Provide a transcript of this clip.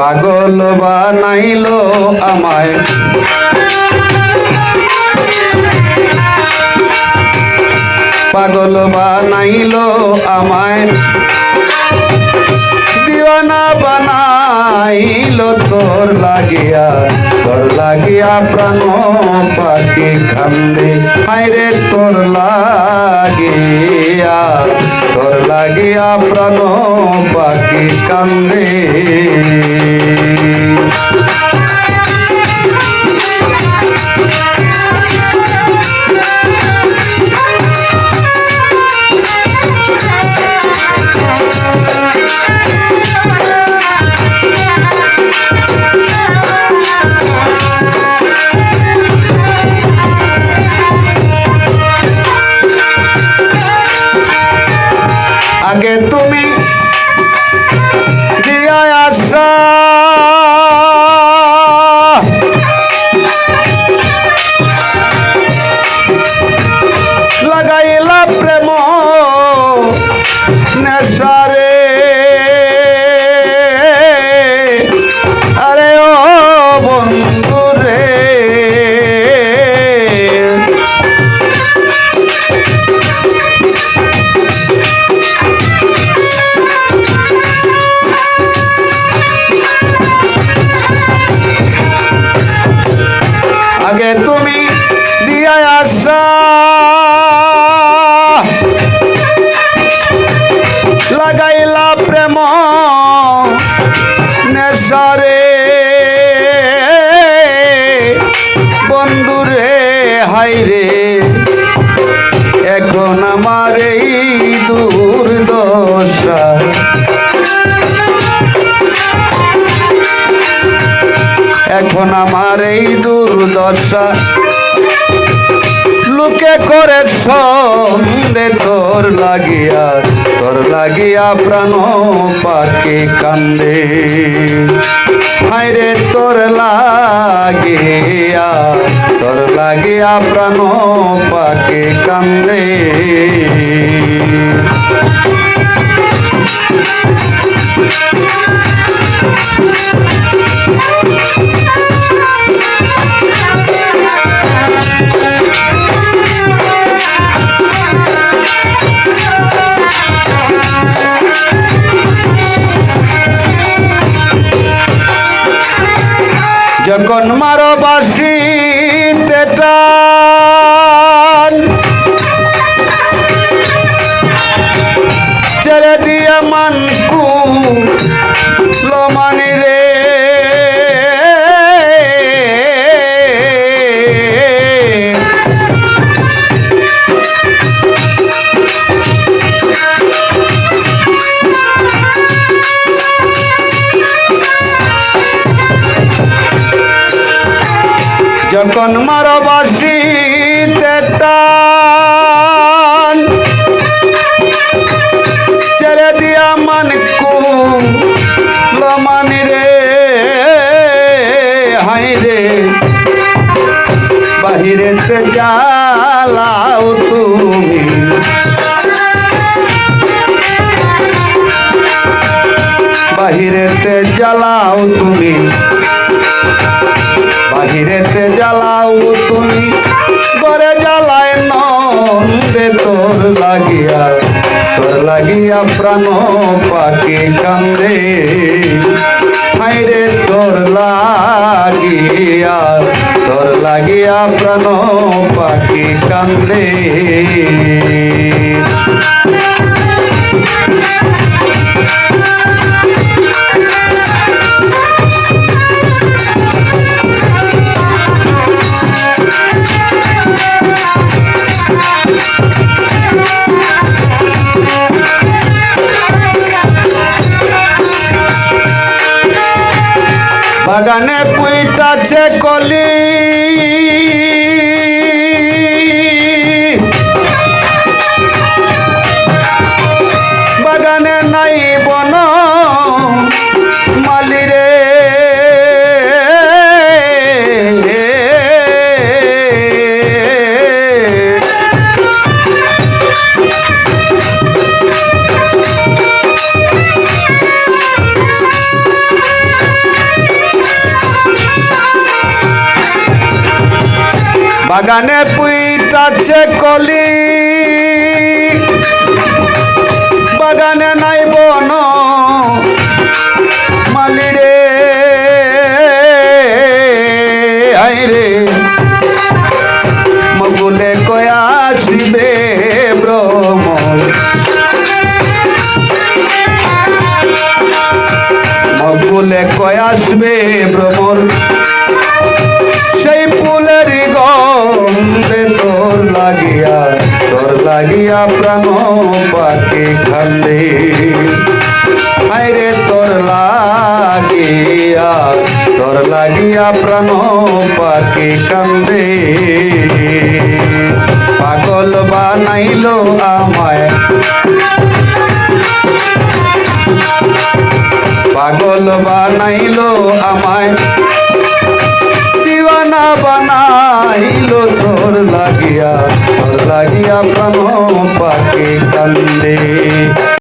পাগল বানাইল আমায়। পাগল বানাইল আমায়। দিওয়ানা বানাইল, তোর লাগিয়া তোর লাগিয়া প্রাণ পাখি কান্দে। হাইরে তোর লাগিয়া তোর লাগিয়া প্রাণ পাখি কান্দে। আগে তুমি দিয়া আসা। লাগাইলা প্রেম নেশারে। বন্ধুরে, হাইরে। এখন আমার এই দুর্দশা। এখন আমার এই দুর্দশা। লোকে করে সন্দে তোর লাগিয়া তোর লাগিয়া প্রাণ পাকে কান্দে। হাইরে তোর লাগিয়া তোর লাগিয়া প্রাণ পাকে কান্দে। যখন মারো বাসি তেটান ছেড়ে দিয়ে মানকু যখন মারো বাসি তেটান ছেড়ে দিয়া মানকু লমানি রে, হাই রে। বাহিরেতে জ্বালাও তুমি। বাহিরেতে জ্বালাও তুমি। বাহিরেতে জ্বালাও তুমি, ঘরে জ্বালায় নন্দে তোর লাগিয়া তোর লাগিয়া প্রাণ পাখি কান্দে। হাইরে তোর লাগিয়া তোর লাগিয়া প্রাণ পাখি কান্দে। বাগানে পুইটাছে কলি। বাগানে পুইটাছে কলি, বাগানে নাই বন মালিরে আইরে মগুলে কয়া শিবে ভ্রমর মগুলে কয়া আসবে লাগিয়া, তোর লাগিয়া প্রাণ পাখি খান্দে আইরে তোর লাগিয়া তোর লাগিয়া প্রাণ পাখি কান্দে পাগল বানাইলো আমায়। পাগল বানাইলো আমায়। দিওয়ানা বানাইল তোর লাগিয়া তোর লাগিয়া প্রাণ পাকে কান্দে।